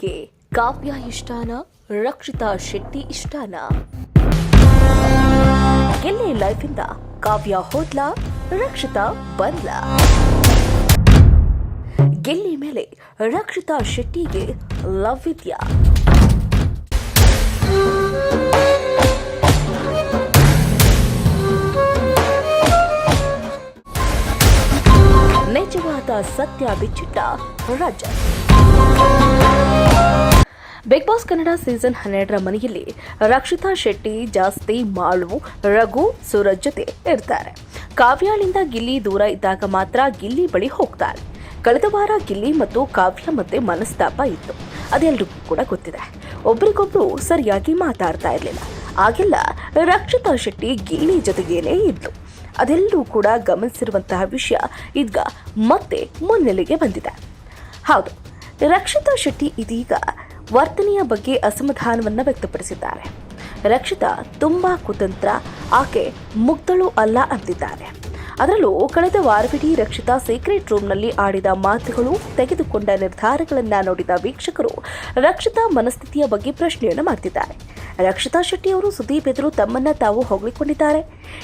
ನಿಮಗೆ ಕಾವ್ಯ ಇಷ್ಟಾನ, ರಕ್ಷಿತಾ ಶೆಟ್ಟಿ ಇಷ್ಟಾನ. ಗೆಲ್ಲೆ ಇಂದ ಕಾವ್ಯ ಹೋದ್ಲಾ, ರಕ್ಷಿತಾ ಬಂದ್ಲಾ? ಗೆಲ್ಲಿ ಮೇಲೆ ರಕ್ಷಿತಾ ಶೆಟ್ಟಿಗೆ ಲವ್ ಸತ್ಯ ಬಿಚ್ಚಿಟ್ಟ Raja Big Boss Kannada season ಹನ್ನೆರಡರ ಮನೆಯಲ್ಲಿ ರಕ್ಷಿತಾ ಶೆಟ್ಟಿ, ಜಾಸ್ತಿ ಮಾಳು, ರಘು, ಸೂರಜ್ ಜೊತೆ ಇರ್ತಾರೆ. ಕಾವ್ಯಾಳಿಂದ ಗಿಲ್ಲಿ ದೂರ ಇದ್ದಾಗ ಮಾತ್ರ ಗಿಲ್ಲಿ ಬಳಿ ಹೋಗ್ತಾರೆ ಕಳೆದ ವಾರ ಗಿಲ್ಲಿ ಮತ್ತು ಕಾವ್ಯ ಮತ್ತೆ ಮನಸ್ತಾಪ ಇತ್ತು. ಅದೆಲ್ಲರಿಗೂ ಕೂಡ ಗೊತ್ತಿದೆ. ಒಬ್ರಿಗೊಬ್ರು ಸರಿಯಾಗಿ ಮಾತಾಡ್ತಾ ಇರಲಿಲ್ಲ. ಆಗೆಲ್ಲ ರಕ್ಷಿತಾ ಶೆಟ್ಟಿ ಗಿಲ್ಲಿ ಜೊತೆಗೇನೆ ಇದ್ಲು. ಅದೆಲ್ಲರೂ ಕೂಡ ಗಮನಿಸಿರುವಂತಹ ವಿಷಯ ಈಗ ಮತ್ತೆ ಮುನ್ನೆಲೆಗೆ ಬಂದಿದೆ. ಹೌದು, ರಕ್ಷಿತಾ ಶೆಟ್ಟಿ ಇದೀಗ ವರ್ತನೆಯ ಬಗ್ಗೆ ಅಸಮಾಧಾನವನ್ನು ವ್ಯಕ್ತಪಡಿಸಿದ್ದಾರೆ. ರಕ್ಷಿತಾ ತುಂಬ ಕುತಂತ್ರ, ಆಕೆ ಮುಗ್ಧಳು ಅಲ್ಲ ಅಂತಿದ್ದಾರೆ. ಅದರಲ್ಲೂ ಕಳೆದ ವಾರವಿಡೀ ರಕ್ಷಿತಾ ಸೀಕ್ರೆಟ್ ರೂಮ್ನಲ್ಲಿ ಆಡಿದ ಮಾತುಗಳು, ತೆಗೆದುಕೊಂಡ ನಿರ್ಧಾರಗಳನ್ನು ನೋಡಿದ ವೀಕ್ಷಕರು ರಕ್ಷಿತಾ ಮನಸ್ಥಿತಿಯ ಬಗ್ಗೆ ಪ್ರಶ್ನೆಯನ್ನು ಮಾಡ್ತಿದ್ದಾರೆ. ರಕ್ಷಿತಾ ಶೆಟ್ಟಿ ಅವರು ಸುದೀಪ್ ಎದುರು ತಮ್ಮನ್ನ ತಾವು ಹೊಗಳಿಕೊಂಡಿದ್ದಾರೆ.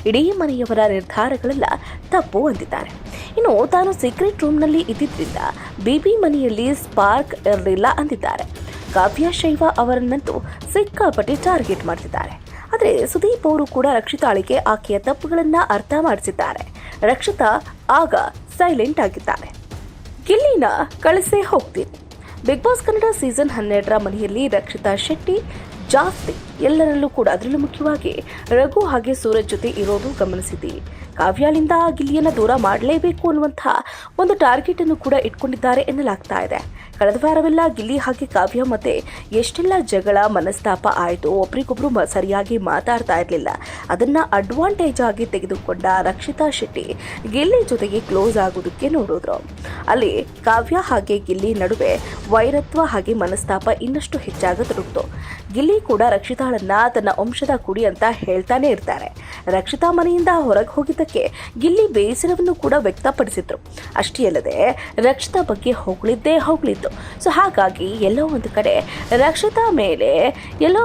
ಇಡೀ ಮನೆಯವರ ನಿರ್ಧಾರಗಳೆಲ್ಲ ತಪ್ಪು ಅಂದಿದ್ದಾರೆ. ಇನ್ನು ತಾನು ಸೀಕ್ರೆಟ್ ರೂಮ್ನಲ್ಲಿ ಇದ್ದಿದ್ದರಿಂದ ಬಿಬಿ ಮನೆಯಲ್ಲಿ ಸ್ಪಾರ್ಕ್ ಇರಲಿಲ್ಲ ಅಂದಿದ್ದಾರೆ. ಕಾವ್ಯ ಶೈವ ಅವರನ್ನಂತೂ ಸಿಕ್ಕಾಪಟ್ಟೆ ಟಾರ್ಗೆಟ್ ಮಾಡ್ತಿದ್ದಾರೆ. ಆದರೆ ಸುದೀಪ್ ಅವರು ಕೂಡ ರಕ್ಷಿತಾಳಿಗೆ ಆಕೆಯ ತಪ್ಪುಗಳನ್ನು ಅರ್ಥ ಮಾಡಿಸಿದ್ದಾರೆ. ರಕ್ಷಿತಾ ಆಗ ಸೈಲೆಂಟ್ ಆಗಿದ್ದಾರೆ. ಗಿಲ್ಲಿನ ಕಳಿಸೇ ಹೋಗ್ತೀನಿ. ಬಿಗ್ ಬಾಸ್ ಕನ್ನಡ ಸೀಸನ್ ಹನ್ನೆರಡರ ಮನೆಯಲ್ಲಿ ರಕ್ಷಿತಾ ಶೆಟ್ಟಿ ಜಾಸ್ತಿ ಎಲ್ಲರಲ್ಲೂ ಕೂಡ ಅದರಲ್ಲೂ ಮುಖ್ಯವಾಗಿ ರಘು ಹಾಗೆ ಸೂರಜ್ ಜೊತೆ ಇರೋದು ಗಮನಿಸಿದ್ದೀವಿ ಕಾವ್ಯಾಳಿಂದ ಗಿಲ್ಲಿಯನ್ನು ದೂರ ಮಾಡಲೇಬೇಕು ಅನ್ನುವಂಥ ಒಂದು ಟಾರ್ಗೆಟ್ ಅನ್ನು ಕೂಡ ಇಟ್ಕೊಂಡಿದ್ದಾರೆ ಎನ್ನಲಾಗ್ತಾ ಇದೆ. ಕಳೆದ ವಾರವೆಲ್ಲ ಗಿಲ್ಲಿ ಹಾಗೆ ಕಾವ್ಯ ಮತ್ತೆ ಎಷ್ಟೆಲ್ಲ ಜಗಳ, ಮನಸ್ತಾಪ ಆಯಿತು, ಒಬ್ರಿಗೊಬ್ರು ಸರಿಯಾಗಿ ಮಾತಾಡ್ತಾ ಇರಲಿಲ್ಲ. ಅದನ್ನ ಅಡ್ವಾಂಟೇಜ್ ಆಗಿ ತೆಗೆದುಕೊಂಡ ರಕ್ಷಿತಾ ಶೆಟ್ಟಿ ಗಿಲ್ಲಿ ಜೊತೆಗೆ ಕ್ಲೋಸ್ ಆಗೋದಕ್ಕೆ ನೋಡಿದ್ರು. ಅಲ್ಲಿ ಕಾವ್ಯ ಹಾಗೆ ಗಿಲ್ಲಿ ನಡುವೆ ವೈರತ್ವ ಹಾಗೆ ಮನಸ್ತಾಪ ಇನ್ನಷ್ಟು ಹೆಚ್ಚಾಗತೊಡಗಿತು. ಗಿಲ್ಲಿ ಕೂಡ ರಕ್ಷಿತಾಳನ್ನ ತನ್ನ ವಂಶದ ಕುಡಿ ಅಂತ ಹೇಳ್ತಾನೆ ಇರ್ತಾರೆ. ರಕ್ಷಿತಾ ಮನೆಯಿಂದ ಹೊರಗೆ ಹೋಗಿದ್ದಕ್ಕೆ ಗಿಲ್ಲಿ ಬೇಸರವನ್ನು ಕೂಡ ವ್ಯಕ್ತಪಡಿಸಿದ್ರು. ಅಷ್ಟೇ ಅಲ್ಲದೆ ರಕ್ಷಿತಾ ಬಗ್ಗೆ ಹೊಗಳಿದ್ದೇ ಹೊಗಳಿತ್ತು. ಸೊ ಹಾಗಾಗಿ ಎಲ್ಲೋ ಒಂದು ಕಡೆ ರಕ್ಷಿತಾ ಮೇಲೆ ಎಲ್ಲೋ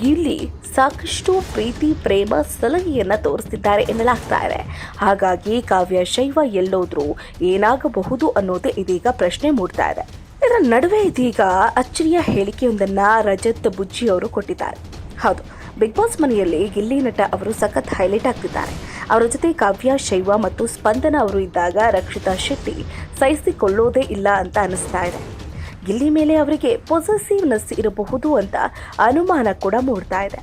ಗಿಲ್ಲಿ ಸಾಕಷ್ಟು ಪ್ರೀತಿ, ಪ್ರೇಮ, ಸಲಹೆಯನ್ನು ತೋರಿಸ್ತಿದ್ದಾರೆ ಎನ್ನಲಾಗ್ತಾ ಇದೆ. ಹಾಗಾಗಿ ಕಾವ್ಯ, ಶೈವ ಎಲ್ಲೋದ್ರೂ ಏನಾಗಬಹುದು ಅನ್ನೋದೇ ಇದೀಗ ಪ್ರಶ್ನೆ ಮೂಡ್ತಾ ಇದೆ. ಇದರ ನಡುವೆ ಇದೀಗ ಅಚ್ಚರಿಯ ಹೇಳಿಕೆಯೊಂದನ್ನ ರಜತ್ ಬುಜ್ಜಿ ಅವರು ಕೊಟ್ಟಿದ್ದಾರೆ. ಹೌದು, ಬಿಗ್ ಬಾಸ್ ಮನೆಯಲ್ಲಿ ಗಿಲ್ಲಿ ನಟ ಅವರು ಸಖತ್ ಹೈಲೈಟ್ ಆಗ್ತಿದ್ದಾರೆ. ಅವರ ಜೊತೆ ಕಾವ್ಯ, ಶೈವ ಮತ್ತು ಸ್ಪಂದನ ಅವರು ಇದ್ದಾಗ ರಕ್ಷಿತಾ ಶೆಟ್ಟಿ ಸಹಿಸಿಕೊಳ್ಳೋದೇ ಇಲ್ಲ ಅಂತ ಅನಿಸ್ತಾ ಇದೆ. ಗಿಲ್ಲಿ ಮೇಲೆ ಅವರಿಗೆ ಪೊಸೆಸಿವ್ನೆಸ್ ಇರಬಹುದು ಅಂತ ಅನುಮಾನ ಕೂಡ ಮೂಡ್ತಾ ಇದೆ.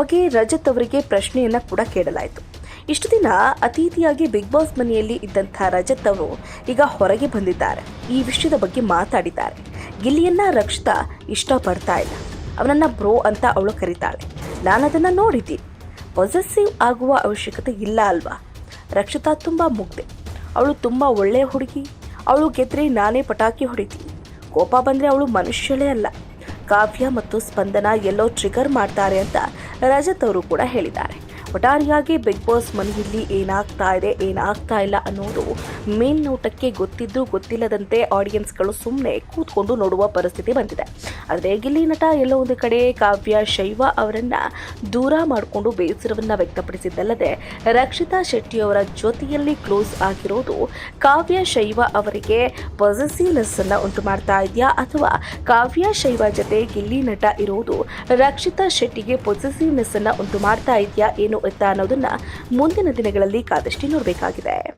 ಬಗ್ಗೆ ರಜತ್ ಅವರಿಗೆ ಪ್ರಶ್ನೆಯನ್ನ ಕೂಡ ಕೇಳಲಾಯಿತು. ಇಷ್ಟು ದಿನ ಅತಿಥಿಯಾಗಿ ಬಿಗ್ ಬಾಸ್ ಮನೆಯಲ್ಲಿ ಇದ್ದಂಥ ರಜತ್ ಅವರು ಈಗ ಹೊರಗೆ ಬಂದಿದ್ದಾರೆ. ಈ ವಿಷಯದ ಬಗ್ಗೆ ಮಾತಾಡಿದ್ದಾರೆ. ಗಿಲ್ಲಿಯನ್ನ ರಕ್ಷಿತಾ ಇಷ್ಟಪಡ್ತಾ ಇಲ್ಲ. ಅವನನ್ನ ಬ್ರೋ ಅಂತ ಅವಳು ಕರೀತಾಳೆ. ನಾನು ಅದನ್ನ ನೋಡಿದ್ದೀನಿ. ಪೊಸೆಸಿವ್ ಆಗುವ ಅವಶ್ಯಕತೆ ಇಲ್ಲ ಅಲ್ವಾ? ರಕ್ಷಿತಾ ತುಂಬ ಮುಗ್ದೆ. ಅವಳು ತುಂಬ ಒಳ್ಳೆಯ ಹುಡುಗಿ. ಅವಳು ಗೆದ್ರೆ ನಾನೇ ಪಟಾಕಿ ಹೊಡಿತೀನಿ. ಕೋಪ ಬಂದರೆ ಅವಳು ಮನುಷ್ಯಳೇ ಅಲ್ಲ. ಕಾವ್ಯ ಮತ್ತು ಸ್ಪಂದನ ಎಲ್ಲೋ ಟ್ರಿಗರ್ ಮಾಡ್ತಾರೆ ಅಂತ ರಜತ್ ಅವರು ಕೂಡ ಹೇಳಿದ್ದಾರೆ. ಒಟ್ಟಾರೆಯಾಗಿ ಬಿಗ್ ಬಾಸ್ ಮನೆಯಲ್ಲಿ ಏನಾಗ್ತಾ ಇದೆ, ಏನಾಗ್ತಾ ಇಲ್ಲ ಅನ್ನೋದು ಮೇಲ್ನೋಟಕ್ಕೆ ಗೊತ್ತಿದ್ದು ಗೊತ್ತಿಲ್ಲದಂತೆ ಆಡಿಯನ್ಸ್ಗಳು ಸುಮ್ಮನೆ ಕೂತ್ಕೊಂಡು ನೋಡುವ ಪರಿಸ್ಥಿತಿ ಬಂದಿದೆ. ಆದರೆ ಗಿಲ್ಲಿ ನಟ ಎಲ್ಲೋ ಒಂದು ಕಡೆ ಕಾವ್ಯ, ಶೈವ ಅವರನ್ನು ದೂರ ಮಾಡಿಕೊಂಡು ಬೇಸರವನ್ನ ವ್ಯಕ್ತಪಡಿಸಿದ್ದಲ್ಲದೆ ರಕ್ಷಿತಾ ಶೆಟ್ಟಿಯವರ ಜೊತೆಯಲ್ಲಿ ಕ್ಲೋಸ್ ಆಗಿರೋದು ಕಾವ್ಯ, ಶೈವ ಅವರಿಗೆ ಪಾಸಿಟಿವ್ನೆಸ್ ಅನ್ನ ಉಂಟು ಮಾಡ್ತಾ ಇದೆಯಾ ಅಥವಾ ಕಾವ್ಯ, ಶೈವ ಜೊತೆ ಗಿಲ್ಲಿ ನಟ ಇರೋದು ರಕ್ಷಿತಾ ಶೆಟ್ಟಿಗೆ ಪಾಸಿಟಿವ್ನೆಸ್ ಅನ್ನ ಉಂಟು ಮಾಡ್ತಾ ಇದೆಯಾ ಏನು ಅಂತ ಅನ್ನೋದನ್ನ ಮುಂದಿನ ದಿನಗಳಲ್ಲಿ ಕಾದಷ್ಟೇ ನೋಡಬೇಕಾಗಿದೆ.